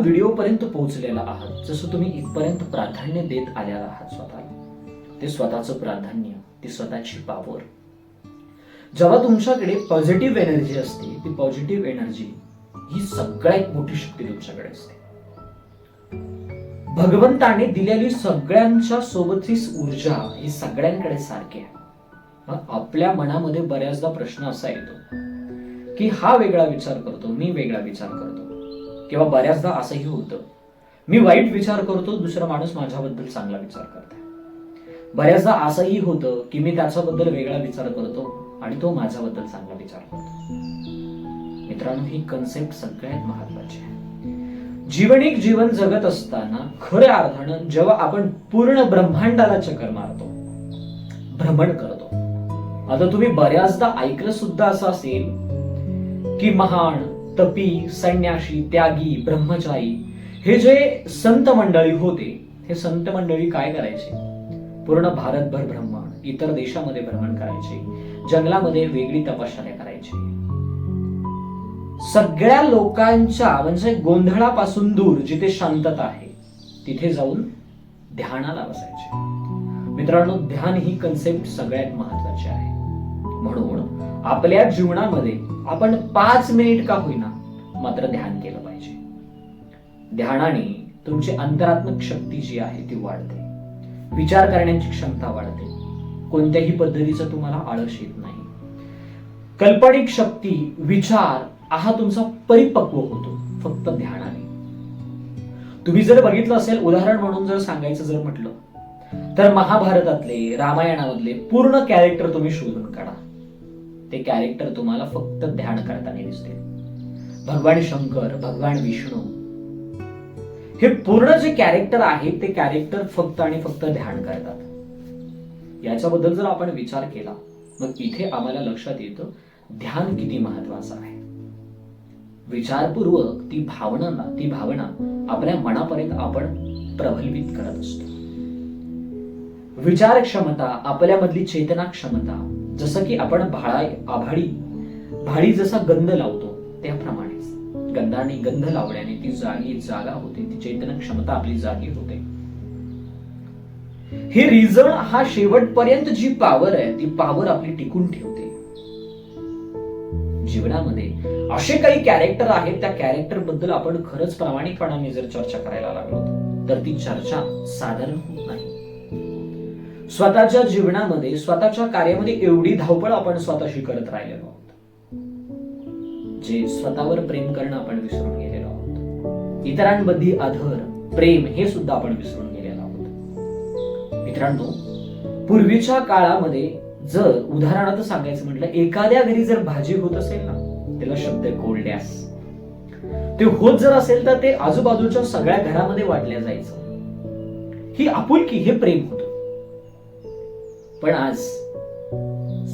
Video पर्यंत पोहोचलेला आहात जसं तुम्ही इथपर्यंत प्राधान्य देत आलेला आहात स्वतःला. ते स्वतःचं प्राधान्य ती स्वतःची पावर जेव्हा तुमच्याकडे पॉझिटिव्ह एनर्जी असते ती पॉझिटिव्ह एनर्जी ही सगळ्यात मोठी शक्ती तुमच्याकडे असते. भगवंताने दिलेली सगळ्यांच्या सोबतची ऊर्जा ही सगळ्यांकडे सारखी आहे. मग आपल्या मनामध्ये बऱ्याचदा प्रश्न असा येतो की हा वेगळा विचार करतो मी वेगळा विचार करतो. किंवा बऱ्याचदा असंही होतं. मी वाईट विचार करतो दुसरा माणूस माझ्याबद्दल चांगला विचार करतो बऱ्याचदा असंही होतं की मी त्याच्याबद्दल वेगळा विचार करतो आणि तो माझ्याबद्दल चांगला विचार करतो. मित्रांनो ही कन्सेप्ट सगळ्यात महत्वाची आहे. जीवन एक जीवन जगत असताना खऱ्या अर्थानं जेव्हा आपण पूर्ण ब्रह्मांडाला चक्कर मारतो भ्रमण करतो. आता तुम्ही बऱ्याचदा ऐकलं सुद्धा असं असेल की महान तपी संन्याशी त्यागी ब्रह्मचारी हे जे संत मंडळी होते हे संत मंडळी काय करायचे? पूर्ण भारतभर भ्रमण इतर देशामध्ये भ्रमण करायचे जंगलामध्ये वेगळी तपश्चर्या करायची. सगळ्या लोकांच्या म्हणजे गोंधळापासून दूर जिथे शांतता आहे तिथे जाऊन ध्यानाला बसायचे. मित्रांनो ध्यान ही कन्सेप्ट सगळ्यात महत्वाची आहे. म्हणून आपल्या जीवनामध्ये आपण पाच मिनिट का होईना मात्र ध्यान केलं पाहिजे. ध्यानाने तुमची अंतरात्मक शक्ती जी आहे ती वाढते. विचार करण्याची क्षमता वाढते. कोणत्याही पद्धतीचं तुम्हाला आळस येत नाही. कल्पनिक शक्ती विचार हा तुमचा परिपक्व होतो फक्त ध्यानाने. तुम्ही जर बघितलं असेल उदाहरण म्हणून जर सांगायचं जर म्हटलं तर महाभारतातले रामायणामधले पूर्ण कॅरेक्टर तुम्ही शोधून काढा. ते कॅरेक्टर तुम्हाला फक्त ध्यान करताना दिसते. भगवान शंकर भगवान विष्णू. हे पूर्ण जे कॅरेक्टर आहे ते कॅरेक्टर फक्त आणि फक्त ध्यान करतात. याच्याबद्दल जर आपण विचार केला मग इथे आम्हाला लक्षात येतं ध्यान किती महत्वाचं आहे. विचारपूर्वक ती भावना ती भावना आपल्या मनापर्यंत आपण प्रभलित करत असतो. विचार क्षमता आपल्यामधली चेतना क्षमता जसं की आपण भाळा आभाळी भाळी जसा गंध लावतो त्याप्रमाणेच. गंधाने गंध लावल्याने ती जागी जागा होते. ती चेतन क्षमता आपली जागी होते. हे रिझन हा शेवटपर्यंत जी पावर आहे ती पॉवर आपली टिकून ठेवते. जीवनामध्ये असे काही कॅरेक्टर आहेत त्या कॅरेक्टरबद्दल आपण खरंच प्रामाणिकपणाने जर चर्चा करायला लागलो तर ती चर्चा साधारण होत नाही. स्वतःच्या जीवनामध्ये स्वतःच्या कार्यामध्ये एवढी धावपळ आपण स्वतःशी करत राहिलेलो म्हणजे स्वतःवर प्रेम करणं आपण विसरून गेलेलो आहोत. इतरांमध्ये आधर प्रेम हे सुद्धा आपण विसरून गेलेलो आहोत. मित्रांनो पूर्वीच्या काळामध्ये जर उदाहरणार्थ सांगायचं म्हटलं एखाद्या घरी जर भाजी होत असेल ना त्याला शब्द आहे कोल्ड्यास ते होत जर असेल तर ते आजूबाजूच्या सगळ्या घरामध्ये वाटल्या जायचं. ही आपुलकी हे प्रेम होत. पण आज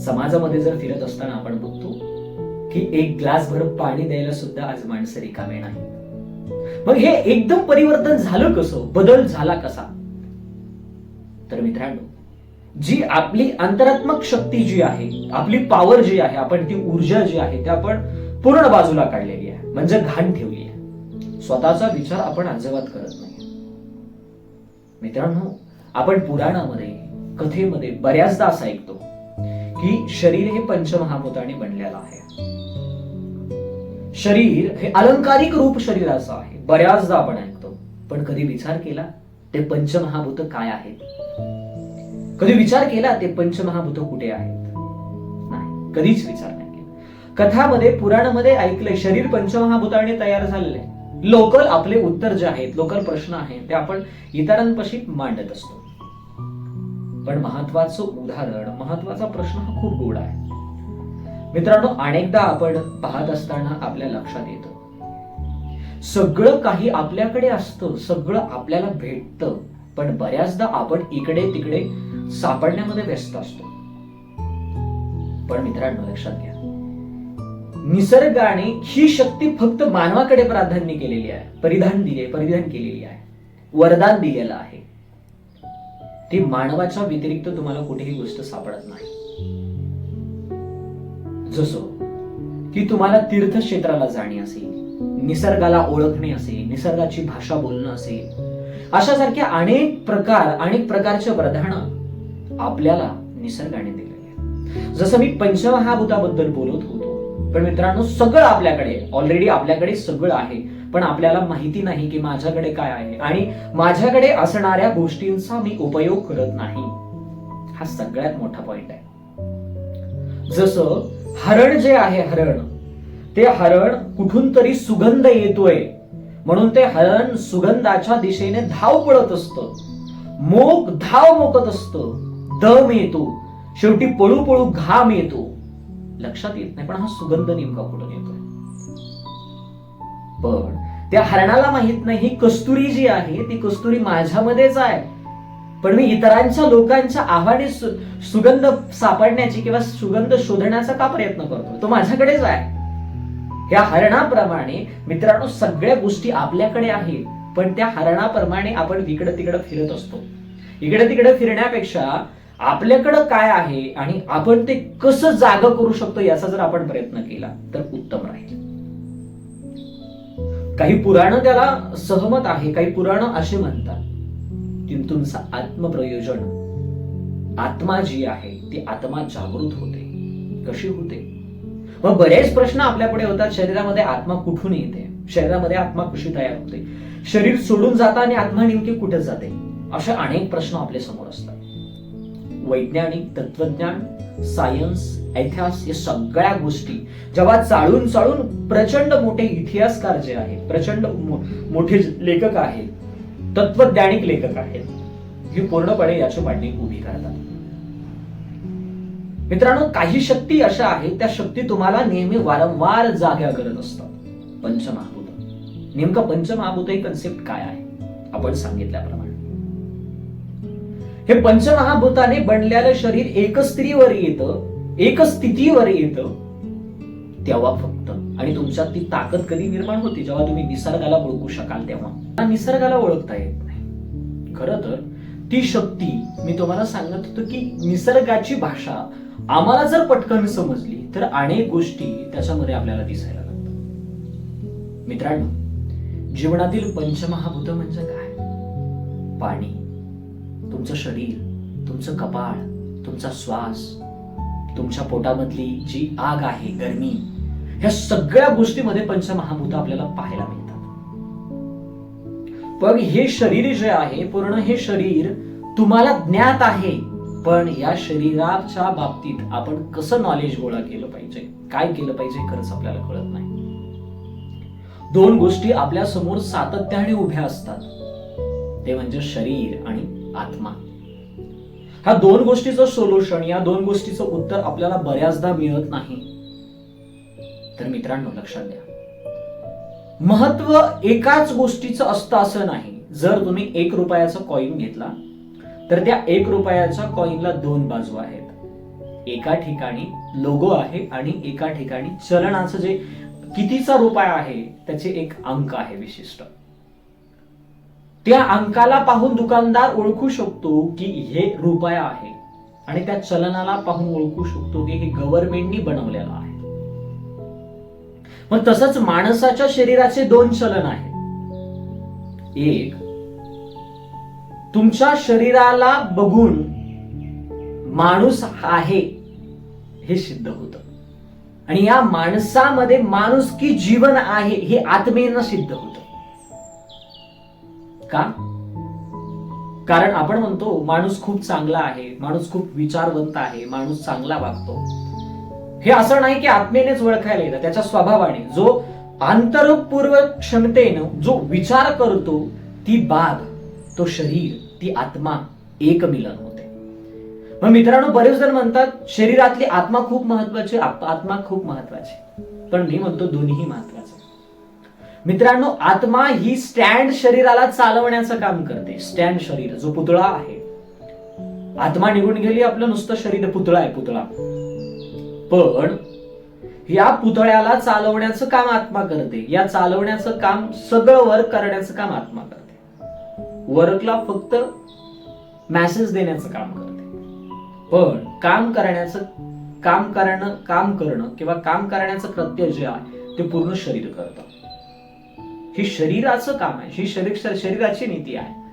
समाजामध्ये जर फिरत असताना आपण बघतो की एक ग्लास भर पाणी द्यायला सुद्धा आज माणसं रिकामे नाही मग हे एकदम परिवर्तन झालं कसं? बदल झाला कसा? तर मित्रांनो जी आपली अंतरात्मक शक्ती जी आहे आपली पॉवर जी आहे आपण ती ऊर्जा जी आहे ती आपण पूर्ण बाजूला काढलेली आहे. म्हणजे घाण ठेवली आहे. स्वतःचा विचार आपण अजिबात करत नाही. मित्रांनो आपण पुराणामध्ये कथेमध्ये बऱ्याचदा असं ऐकतो की शरीर हे पंचमहाभूताने बनलेलं आहे. शरीर हे अलंकारिक रूप शरीराचं आहे. बऱ्याचदा आपण ऐकतो. पण कधी विचार केला ते पंचमहाभूत काय आहेत? कधी विचार केला ते पंचमहाभूत कुठे आहेत? नाही कधीच विचार नाही केला. कथामध्ये पुराणामध्ये ऐकलंय शरीर पंचमहाभूताने तयार झालेले लोकल आपले उत्तर जे आहेत लोकल प्रश्न आहेत ते आपण इतरांपाशी मांडत असतो. पण महत्वाचं उदाहरण महत्त्वाचा प्रश्न हा खूप गोड आहे. मित्रांनो अनेकदा आपण पाहत असताना आपल्या लक्षात येतं. सगळं काही आपल्याकडे असतं सगळं आपल्याला भेटतं पण बऱ्याचदा आपण इकडे तिकडे सापडण्यामध्ये व्यस्त असतो. पण मित्रांनो लक्षात घ्या. निसर्गाने ही शक्ती फक्त मानवाकडे प्राधान्य केलेली आहे. परिधान दिले परिधान केलेली आहे. वरदान दिलेलं आहे. ती मानवाच्या व्यतिरिक्त तुम्हाला कुठेही गोष्ट सापडत नाही जसं की तुम्हाला तीर्थक्षेत्राला जाणे असेल निसर्गाला ओळखणे असेल निसर्गाची भाषा बोलणं असेल अशासारखे अनेक प्रकार अनेक प्रकारचे प्रधान आपल्याला निसर्गाने दिलेले आहेत. जसं मी पंचमहाभूताबद्दल बोलत होतो पण मित्रांनो सगळं आपल्याकडे ऑलरेडी आपल्याकडे सगळं आहे पण आपल्याला माहिती नाही की माझ्याकडे काय आहे. आणि माझ्याकडे असणाऱ्या गोष्टींचा मी उपयोग करत नाही. हा सगळ्यात मोठा पॉइंट आहे. जसं हरण जे आहे हरण ते हरण कुठून तरी सुगंध येतोय. म्हणून ते हरण सुगंधाच्या दिशेने धाव पळत असतं. मोक धाव मोकत असतं. दम येतो. शेवटी पळू पळू घाम येतो. लक्षात येत नाही पण हा सुगंध नेमका कुठून येतो? पण त्या हरणाला माहीत नाही कस्तुरी जी आहे ती कस्तुरी माझ्यामध्येच आहे. पण मी इतरांच्या लोकांच्या आव्हाने सु- सुगंध सापडण्याची किंवा सुगंध शोधण्याचा का प्रयत्न करतो तो माझ्याकडेच आहे. या हरणाप्रमाणे मित्रांनो सगळ्या गोष्टी आपल्याकडे आहेत पण त्या हरणाप्रमाणे आपण इकडं तिकडं फिरत असतो. इकडे तिकडे फिरण्यापेक्षा आपल्याकडं काय आहे आणि आपण ते कसं जाग करू शकतो याचा जर आपण प्रयत्न केला तर उत्तम राहील. काही पुराण त्याला सहमत आहे काही पुराण असे म्हणतात. की तुमचं आत्मप्रयोजन. आत्मा जी आहे ती आत्मा जागृत होते. कशी होते? मग बरेच प्रश्न आपल्या पुढे होतात. शरीरामध्ये आत्मा कुठून येते? शरीरामध्ये आत्मा कशी तयार होते? शरीर सोडून जाता आणि आत्मा नेमकी कुठे जाते? असे अनेक प्रश्न आपल्यासमोर असतात. वैज्ञानिक तत्वज्ञान सायन्स इतिहास या सगळ्या गोष्टी जेव्हा चाळून चाळून प्रचंड मोठे इतिहासकार जे आहेत प्रचंड मोठे लेखक आहेत तत्वज्ञानिक लेखक आहेत हे पूर्णपणे याची मांडणी उभी करतात. मित्रांनो काही शक्ती अशा आहेत त्या शक्ती तुम्हाला नेहमी वारंवार जाग्या करत असतात. पंचमहाभूत. नेमकं पंचमहाभूत ही कन्सेप्ट काय आहे? आपण सांगितल्याप्रमाणे. हे पंचमहाभूताने बनलेलं शरीर एकच स्त्रीवर येतं एकच स्थितीवर येतं. तेव्हा फक्त. आणि तुमच्यात ती ताकद कधी निर्माण होते? जेव्हा तुम्ही निसर्गाला ओळखू शकाल तेव्हा. निसर्गाला ओळखता येत नाही. खर तर ती शक्ती मी तुम्हाला सांगत होतो की निसर्गाची भाषा आम्हाला जर पटकन समजली तर अनेक गोष्टी त्याच्यामध्ये आपल्याला दिसायला लागतात. मित्रांनो जीवनातील पंचमहाभूत म्हणजे काय? पाणी. तुमचं शरीर तुमचं कपाळ तुमचा श्वास तुमच्या पोटामधली जी आग आहे गरमी ह्या सगळ्या गोष्टीमध्ये पंचमहाभूत आपल्याला पाहायला मिळतात. पण हे शरीर जे आहे पूर्ण हे शरीर तुम्हाला ज्ञात आहे पण या शरीराच्या बाबतीत आपण कसं नॉलेज गोळा केलं पाहिजे काय केलं पाहिजे खरंच आपल्याला कळत नाही. दोन गोष्टी आपल्यासमोर सातत्याने उभ्या असतात. ते म्हणजे शरीर आणि आत्मा. ह्या दोन गोष्टीचं सोल्युशन या दोन गोष्टीचं उत्तर आपल्याला बऱ्याचदा मिळत नाही. तर मित्रांनो लक्षात द्या महत्त्व एकाच गोष्टीचं असतं असं नाही. जर तुम्ही एक रुपयाचा कॉईन घेतला तर त्या एक रुपयाच्या कॉईनला दोन बाजू आहेत. एका ठिकाणी लोगो आहे आणि एका ठिकाणी चलनाचं जे कितीचा रुपया आहे त्याचे एक अंक आहे विशिष्ट. त्या अंकाला पाहून दुकानदार ओळखू शकतो की हे रुपया आहे. आणि त्या चलनाला पाहून ओळखू शकतो की हे गव्हर्नमेंटनी बनवलेलं आहे. मग तसंच माणसाच्या शरीराचे दोन चलन आहेत. एक तुमच्या शरीराला बघून माणूस आहे हे सिद्ध होतं. आणि या माणसामध्ये माणूस की जीवन आहे हे आत्मेनं सिद्ध होत. का? कारण आपण म्हणतो माणूस खूप चांगला आहे माणूस खूप विचारवंत आहे माणूस चांगला वागतो. हे असं नाही की आत्मेनेच ओळखायला येतं त्याच्या स्वभावाने. जो आंतरपूर्व क्षमतेनं जो विचार करतो ती बाग तो शरीर ती आत्मा एक मिलन होते. मग मित्रांनो बरेच जण म्हणतात शरीरातली आत्मा खूप महत्वाची आप- आत्मा खूप महत्वाची पण मी म्हणतो दोन्ही महत्त्व मित्रांनो आत्मा ही स्टँड शरीराला चालवण्याचं काम करते. स्टँड शरीर जो पुतळा आहे. आत्मा निघून गेली आपलं नुसतं शरीर पुतळा आहे पुतळा. पण या पुतळ्याला चालवण्याचं काम आत्मा करते. या चालवण्याचं काम सगळं वर्क करण्याचं काम आत्मा करते. वर्कला फक्त मॅसेज देण्याचं काम करते. पण काम करण्याचं काम करणं काम करणं किंवा काम करण्याचं कृत्य जे आहे ते पूर्ण शरीर करतं. हे शरीराचं काम आहे ही शरीर शरीराची नीती आहे.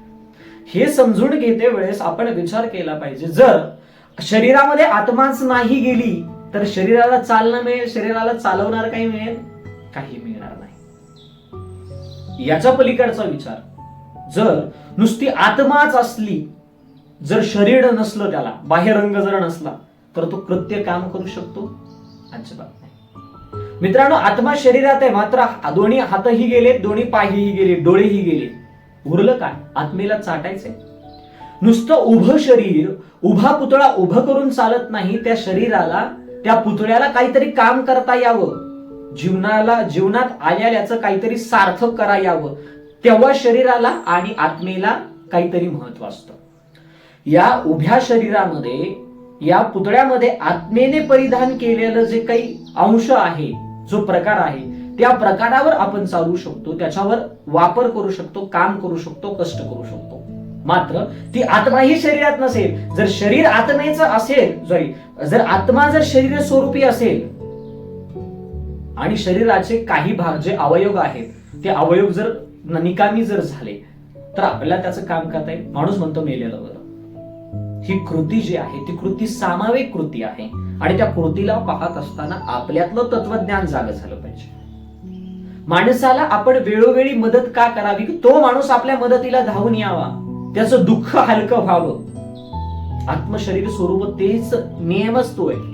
हे समजून घेते वेळेस आपण विचार केला पाहिजे. जर शरीरामध्ये आत्माच नाही गेली तर शरीराला चालणं मिळेल शरीराला चालवणार काही मिळेल? काही मिळणार नाही. याचा पलीकडचा विचार. जर नुसती आत्माच असली जर शरीर नसलं त्याला बाह्य रंग जर नसला तर तो कृत्य काम करू शकतो? अजिबात. मित्रांनो आत्मा शरीरात आहे मात्र दोन्ही हातही गेले दोन्ही पायही गेले डोळेही गेले. उरलं काय? आत्मेला चाटायचंय. नुसतं उभं शरीर उभा पुतळा उभं करून चालत नाही त्या शरीराला त्या पुतळ्याला काहीतरी काम करता यावं. जीवनाला जीवनात आल्याल्याचं काहीतरी सार्थक करा यावं. तेव्हा शरीराला आणि आत्मेला काहीतरी महत्त्व असतं. या उभ्या शरीरामध्ये या पुतळ्यामध्ये आत्मेने परिधान केलेलं जे काही अंश आहे जो प्रकार आहे त्या प्रकारावर आपण चालू शकतो त्याच्यावर वापर करू शकतो काम करू शकतो कष्ट करू शकतो. मात्र ती आत्मा ही शरीरात नसेल. जर शरीर आत्मेच असेल सॉरी जर आत्मा जर शरीर स्वरूपी असेल आणि शरीराचे काही भाग जे अवयव आहेत ते अवयव जर निकामी जर झाले तर आपल्याला त्याचं काम करता येईल. माणूस म्हणतो मेलेलं. ही कृती जी आहे ती कृती सामाविक कृती आहे. आणि त्या कृतीला पाहत असताना आपल्यातलं तत्वज्ञान जाग झालं पाहिजे. माणसाला आपण वेळोवेळी मदत का करावी तो माणूस आपल्या मदतीला धावून यावा? त्याचं दुःख हलकं व्हावं. आत्मशरीर स्वरूप तेच नियमच तो आहे.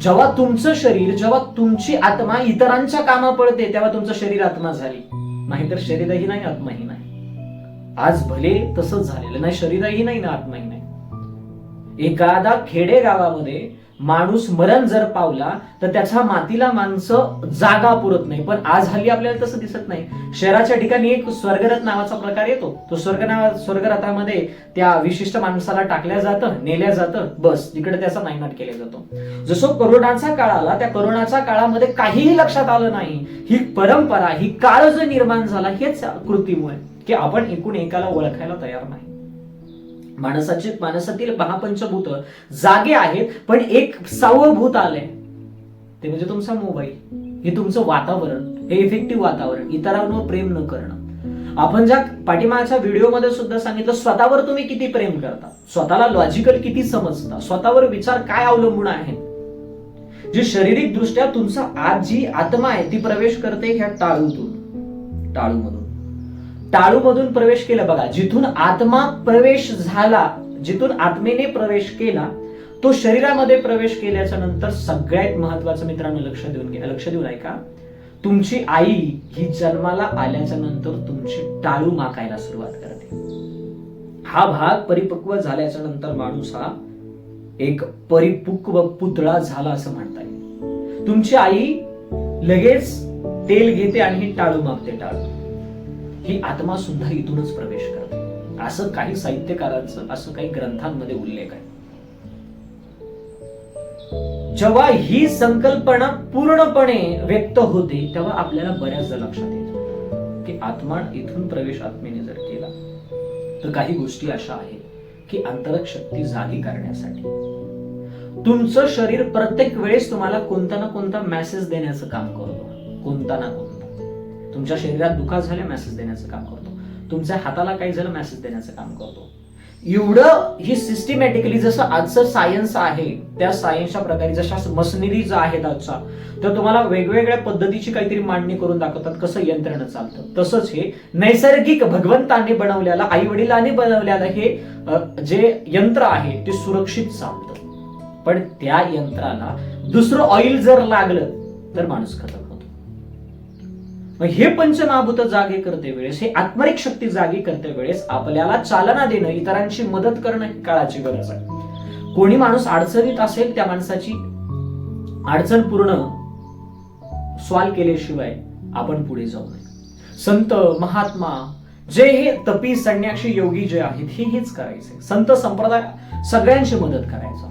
जेव्हा तुमचं शरीर जेव्हा तुमची आत्मा इतरांच्या कामा पडते तेव्हा तुमचं शरीर आत्मा झाली. नाहीतर शरीरही नाही आत्माही नाही. आज भले तसंच झालेलं नाही शरीरही नाही ना आत्माही नाही. एखादा खेडे गावामध्ये माणूस मरण जर पावला तर त्याच्या मातीला माणसं जागा पुरत नाही. पण आज हल्ली आपल्याला तसं दिसत नाही. शहराच्या ठिकाणी एक स्वर्गरथ नावाचा प्रकार येतो. तो स्वर्ग नावा स्वर्गरथामध्ये त्या विशिष्ट माणसाला टाकल्या जातं नेल्या जातं बस. तिकडे त्याचा नायनाट केला जातो. जसं करोनाचा काळ आला त्या करोनाच्या काळामध्ये काहीही लक्षात आलं नाही. ही परंपरा ही काळ जो निर्माण झाला हेच कृतीमुळे की आपण एकूण एकाला ओळखायला तयार नाही. माणसाचे माणसातील महापंचभूत जागे आहेत पण एक सावं भूत आलंय. ते म्हणजे तुमचा मोबाईल. हे तुमचं वातावरण. हे इफेक्टिव्ह वातावरण. इतरांवर प्रेम न करणं. आपण ज्या पाठीमागच्या व्हिडिओमध्ये सुद्धा सांगितलं स्वतःवर तुम्ही किती प्रेम करता? स्वतःला लॉजिकल किती समजता? स्वतःवर विचार काय अवलंबून आहे? जे शारीरिक दृष्ट्या तुमचा आज जी आत्मा आहे ती प्रवेश करते ह्या टाळूतून. टाळूमधून. टाळूमधून प्रवेश केला. बघा जिथून आत्मा प्रवेश झाला जिथून आत्मेने प्रवेश केला तो शरीरामध्ये प्रवेश केल्याच्यानंतर सगळ्यात महत्वाचं मित्रांनो लक्ष देऊन घ्या. लक्ष देऊन ऐका. तुमची आई ही जन्माला आल्याच्यानंतर तुमची टाळू माकायला सुरुवात करते. हा भाग परिपक्व झाल्याच्यानंतर माणूस हा एक परिपक्व पुतळा झाला असं म्हणता येईल. तुमची आई लगेच तेल घेते आणि टाळू मागते टाळू. ही आत्मा सुद्धा इथूनच प्रवेश करते. असं काही साहित्यकारांचं असं काही ग्रंथांमध्ये उल्लेख आहे. जेव्हा ही संकल्पना पूर्णपणे व्यक्त होते तेव्हा आपल्याला बऱ्याचदा लक्षात येत की आत्मा इथून प्रवेश आत्मेने जर केला तर काही गोष्टी अशा आहेत की अंतरक शक्ती जागी करण्यासाठी. तुमचं शरीर प्रत्येक वेळेस तुम्हाला कोणता ना कोणता मेसेज देण्याचं काम करतो. कोणता ना कोणता. तुमच्या शरीरात दुखात झाल्या मेसेज देण्याचं काम करतो. तुमच्या हाताला काही झालं मेसेज देण्याचं काम करतो. एवढं ही सिस्टमॅटिकली जसं आजचं सायन्स आहे त्या सायन्सच्या प्रकारे जशा मशिनरीज आहेत आजच्या तर तुम्हाला वेगवेगळ्या पद्धतीची काहीतरी मांडणी करून दाखवतात कसं यंत्रणं चालतं. तसंच हे नैसर्गिक भगवंतांनी बनवलेलं आई वडिलांनी बनवलेलं हे जे यंत्र आहे ते सुरक्षित चालतं. पण त्या यंत्राला दुसरं ऑइल जर लागलं तर माणूस खतम. मग हे पंचमहाभूत जागे करते वेळेस हे आत्मरिक शक्ती जागी करते वेळेस आपल्याला चालना देणं इतरांची मदत करणं ही काळाची गरज आहे. कोणी माणूस अडचणीत असेल त्या माणसाची अडचण पूर्ण सॉल्व केल्याशिवाय आपण पुढे जाऊ नये. संत महात्मा जे हे तपी संन्याशी योगी जे आहेत हे हेच करायचे. संत संप्रदाय सगळ्यांची मदत करायचा.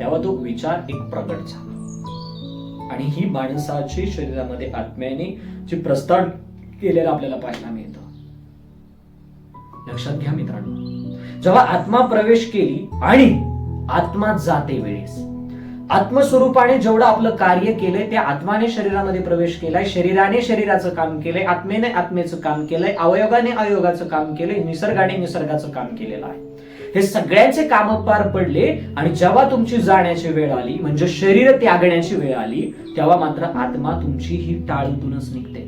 तेव्हा तो विचार एक प्रकट झाला. आणि ही माणसाची शरीरामध्ये आत्म्याने जे प्रस्ताव केलेलं आपल्याला पाहायला मिळतं. लक्षात घ्या मित्रांनो. जेव्हा आत्मा प्रवेश केली आणि आत्मा जाते वेळेस आत्मस्वरूपाने जेवढं आपलं कार्य केलंय ते आत्माने शरीरामध्ये प्रवेश केलाय शरीराने शरीराचं काम केलंय आत्मेने आत्मेचं काम केलंय अवयोगाने अवयोगाचं काम केलंय निसर्गाने निसर्गाचं काम केलेलं आहे. हे सगळ्यांचे काम पार पडले आणि जेव्हा तुमची जाण्याची वेळ आली म्हणजे शरीर त्यागण्याची वेळ आली तेव्हा मात्र आत्मा तुमची ही टाळूतूनच निघते.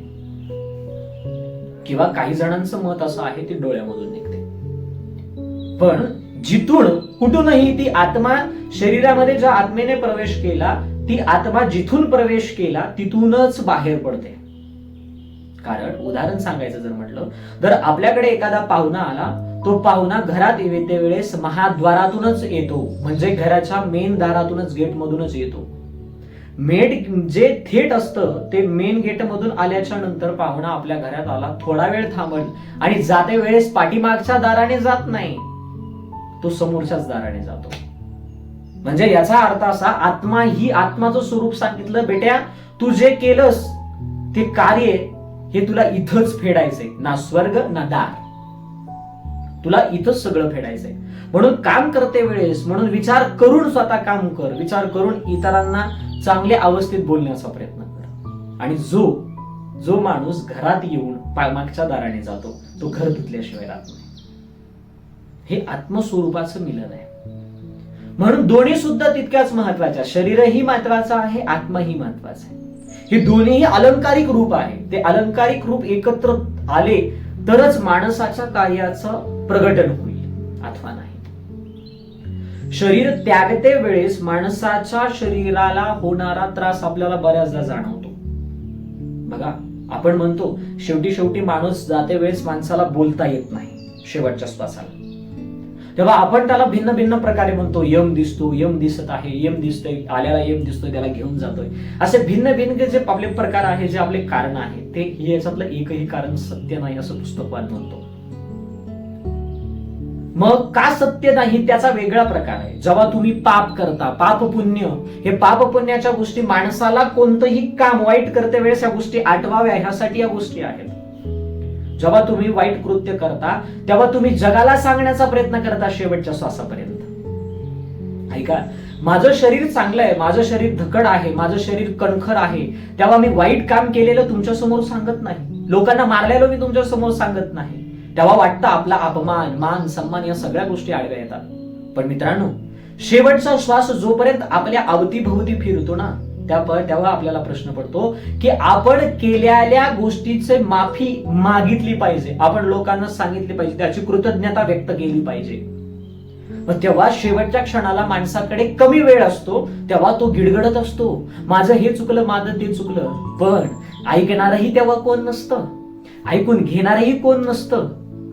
किंवा काही जणांचं मत असं आहे ती डोळ्यामधून निघते. पण जिथून कुठूनही ती आत्मा शरीरामध्ये ज्या आत्मेने प्रवेश केला ती आत्मा जिथून प्रवेश केला तिथूनच बाहेर पडते. कारण उदाहरण सांगायचं जर म्हटलं तर आपल्याकडे एखादा पाहुणा आला तो पाहुणा घरात येते वेळेस महाद्वारातूनच येतो. म्हणजे घराच्या मेन दारातूनच गेट मधूनच येतो. मेड जे थेट असतं ते मेन गेट मधून आल्याच्यानंतर पाहुणा आपल्या घरात आला. थोडा वेळ थांबल. आणि जाते वेळेस पाठीमागच्या दाराने जात नाही. तो समोरच्याच दाराने जातो. म्हणजे याचा अर्थ असा आत्मा ही आत्माचं स्वरूप सांगितलं बेट्या तू जे केलंस ते कार्य हे तुला इथंच फेडायचंय. ना स्वर्ग ना दार. तुला इथंच सगळं फेडायचंय. म्हणून काम करते वेळेस म्हणून विचार करून स्वतः काम कर विचार करून इतरांना चांगल्या अवस्थेत बोलण्याचा प्रयत्न कर. आणि जो जो माणूस घरात येऊन मागच्या दाराने जातो तो घर धुतल्याशिवाय राहत नाही. हे आत्मस्वरूपाचं मिलन आहे. म्हणून दोन्ही सुद्धा तितक्याच महत्त्वाच्या शरीरही महत्वाचं आहे आत्माही महत्त्वाचा आहे. हे दोन्ही अलंकारिक रूप आहे. ते अलंकारिक रूप एकत्र आले तरच माणसाच्या कार्याचं प्रगटन होईल अथवा नाही. शरीर त्यागते वेळेस माणसाच्या शरीराला होणारा त्रास आपल्याला बऱ्याचदा जाणवतो. बघा आपण म्हणतो शेवटी शेवटी माणूस जाते वेळेस माणसाला बोलता येत नाही शेवटच्या श्वासाला. तेव्हा आपण त्याला भिन्न भिन्न प्रकारे म्हणतो. यम दिसतो यम दिसत आहे यम दिसतोय आल्याला यम दिसतोय त्याला घेऊन जातोय. असे भिन्न भिन्न जे आपले प्रकार आहे जे आपले कारण आहे ते याच्यातलं एकही कारण सत्य नाही असं पुस्तकवाद म्हणतो. मग का सत्य नाही? त्याचा वेगळा प्रकार आहे. जेव्हा तुम्ही पाप करता पाप पुण्य हे पाप पुण्याच्या गोष्टी माणसाला कोणतंही काम वाईट करते वेळेस या गोष्टी आठवाव्या ह्यासाठी या गोष्टी आहेत. जेव्हा तुम्ही वाईट कृत्य करता तेव्हा तुम्ही जगाला सांगण्याचा प्रयत्न करता शेवटच्या श्वासापर्यंत. ऐका माझं शरीर चांगलं आहे माझं शरीर धकड आहे माझं शरीर कणखर आहे तेव्हा मी वाईट काम केलेलं तुमच्यासमोर सांगत नाही. लोकांना मारलेलं मी तुमच्यासमोर सांगत नाही. तेव्हा वाटतं आपला अपमान मान सन्मान या सगळ्या गोष्टी आडव्या येतात. पण मित्रांनो शेवटचा श्वास जोपर्यंत आपल्या अवतीभोवती फिरतो ना त्या तेव्हा आपल्याला प्रश्न पडतो की आपण केलेल्या गोष्टीचे माफी मागितली पाहिजे. आपण लोकांना सांगितली पाहिजे. त्याची कृतज्ञता व्यक्त केली पाहिजे. मग तेव्हा शेवटच्या क्षणाला माणसाकडे कमी वेळ असतो तेव्हा तो गिडगडत असतो. माझं हे चुकलं माझं ते चुकलं. पण ऐकणारही तेव्हा कोण नसतं? ऐकून घेणारही कोण नसतं?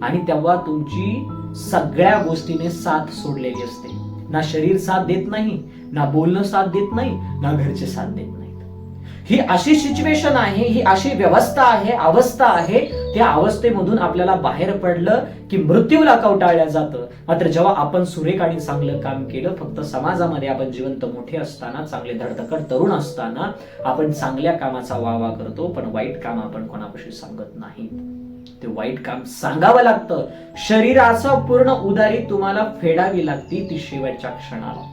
आणि तेव्हा तुमची सगळ्या गोष्टीने साथ सोडलेली असते. ना शरीर साथ देत नाही ना बोलणं साथ देत नाही ना घरचे साथ देत नाहीत. ही अशी सिच्युएशन आहे ही अशी व्यवस्था आहे अवस्था आहे त्या अवस्थेमधून आपल्याला बाहेर पडलं की मृत्यूला कवटाळल्या जातं. मात्र जेव्हा आपण सुरेख आणि चांगलं काम केलं फक्त समाजामध्ये आपण जिवंत मोठे असताना चांगले धडधकड तरुण असताना आपण चांगल्या कामाचा वावा करतो पण वाईट काम आपण कोणापाशी सांगत नाही ते वाईट काम सांगावं लागतं. शरीराचं पूर्ण उदारी तुम्हाला फेडावी लागती ती शेवटच्या क्षणाला.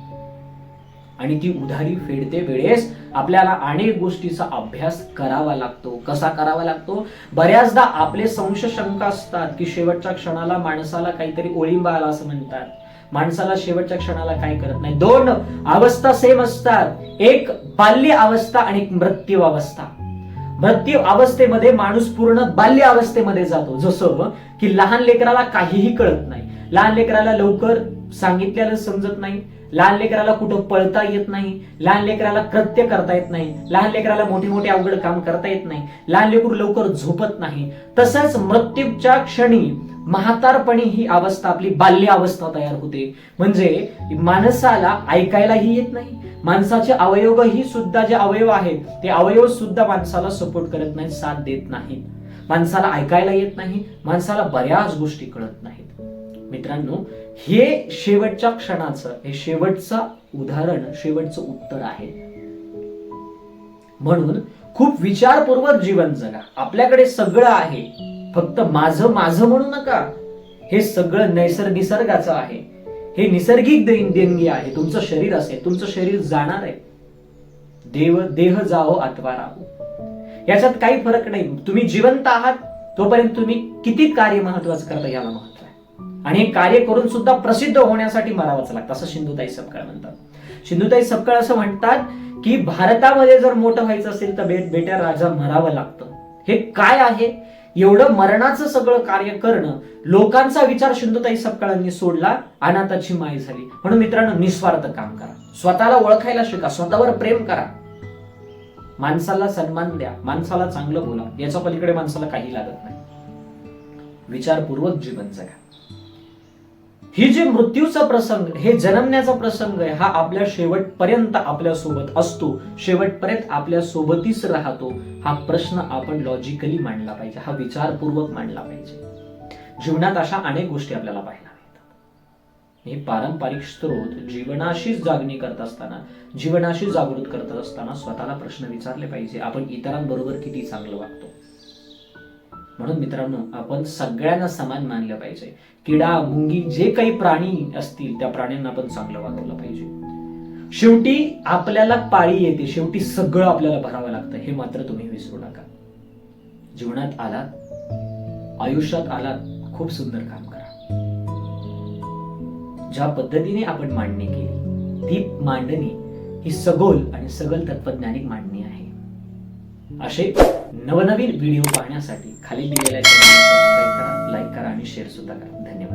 आणि ती उधारी फेडते वेळेस आपल्याला अनेक गोष्टीचा अभ्यास करावा लागतो. कसा करावा लागतो? बऱ्याचदा आपले संशय शंका असतात की शेवटच्या क्षणाला माणसाला काहीतरी ओळिंबा आला असं म्हणतात. माणसाला शेवटच्या क्षणाला काय करत नाही. दोन अवस्था सेम असतात. एक बाल्य अवस्था आणि एक मृत्यू अवस्था. मृत्यू अवस्थेमध्ये माणूस पूर्ण बाल्य अवस्थेमध्ये जातो. जसं की लहान लेकराला काहीही कळत नाही. लहान लेकराला लवकर सांगितलेलं समजत नाही. लहान लेकराला कुठं पळता येत नाही लहान लेकराला कृत्य करता येत नाही लहान लेकराला मोठे मोठे अवघड काम करता येत नाही लहान लेकरू लवकर झोपत नाही. तसंच मृत्यूच्या क्षणी म्हातारपणी ही अवस्था आपली बाल्य अवस्था तयार होते. म्हणजे माणसाला ऐकायलाही येत नाही माणसाचे अवयव ही सुद्धा जे अवयव आहेत ते अवयव सुद्धा माणसाला सपोर्ट करत नाहीत साथ देत नाहीत. माणसाला ऐकायला येत नाही माणसाला बऱ्याच गोष्टी कळत नाहीत. मित्रांनो हे शेवटच्या क्षणाचं हे शेवटचं उदाहरण शेवटचं उत्तर आहे. म्हणून खूप विचारपूर्वक जीवन जगा. आपल्याकडे सगळं आहे. फक्त माझं माझं म्हणू नका. हे सगळं नैसर्ग निसर्गाचं आहे. हे निसर्गिक देणगी आहे. तुमचं शरीर असेल तुमचं शरीर जाणार आहे. देव देह जाओ अथवा राहो. याच्यात काही फरक नाही. तुम्ही जिवंत आहात तोपर्यंत तुम्ही किती कार्य महत्वाचं करता याला महत्त्व आहे आणि हे कार्य करून सुद्धा प्रसिद्ध होण्यासाठी मरावंच लागतं. असं सिंधुताई सपकाळ म्हणतात. सिंधुताई सपकाळ असं म्हणतात की भारतामध्ये जर मोठं व्हायचं असेल तर बेट बेट्या राजा मरावं लागतं. हे काय आहे? एवढं मरणाचं सगळं कार्य करणं लोकांचा विचार सिंधुताई सपकाळांनी सोडला अनाथाची माय झाली. म्हणून मित्रांनो निस्वार्थ काम करा. स्वतःला ओळखायला शिका. स्वतःवर प्रेम करा. माणसाला सन्मान द्या. माणसाला चांगलं बोला. याच्या पलीकडे माणसाला काही लागत नाही. विचारपूर्वक जीवन जगा. ही जे मृत्यूचा प्रसंग हे जन्मण्याचा प्रसंग आहे हा आपल्या शेवटपर्यंत आपल्यासोबत असतो. शेवटपर्यंत आपल्या सोबतीच राहतो. हा प्रश्न आपण लॉजिकली मांडला पाहिजे हा विचारपूर्वक मांडला पाहिजे. जीवनात अशा अनेक गोष्टी आपल्याला पाहायला मिळतात. हे पारंपरिक स्त्रोत जीवनाशीच जागणी करत असताना जीवनाशी जागृत करत असताना स्वतःला प्रश्न विचारले पाहिजे. आपण इतरांबरोबर किती चांगलं वागतो? म्हणून मित्रांनो आपण सगळ्यांना समान मानलं पाहिजे. किडा मुंगी जे काही प्राणी असतील त्या प्राण्यांना आपण चांगलं वागवलं पाहिजे. शेवटी आपल्याला पाळी येते शेवटी सगळं आपल्याला भरावं लागतं हे मात्र तुम्ही विसरू नका. जीवनात आलात आयुष्यात आलात खूप सुंदर काम करा. ज्या पद्धतीने आपण मांडणी केली ती मांडणी ही सगोल आणि सगल तत्वज्ञानिक मांडणी आहे. असे नवनवीन व्हिडिओ पाहण्यासाठी खाली दिलेल्या चॅनलला सबस्क्राईब करा लाईक करा आणि शेअर सुद्धा करा. धन्यवाद.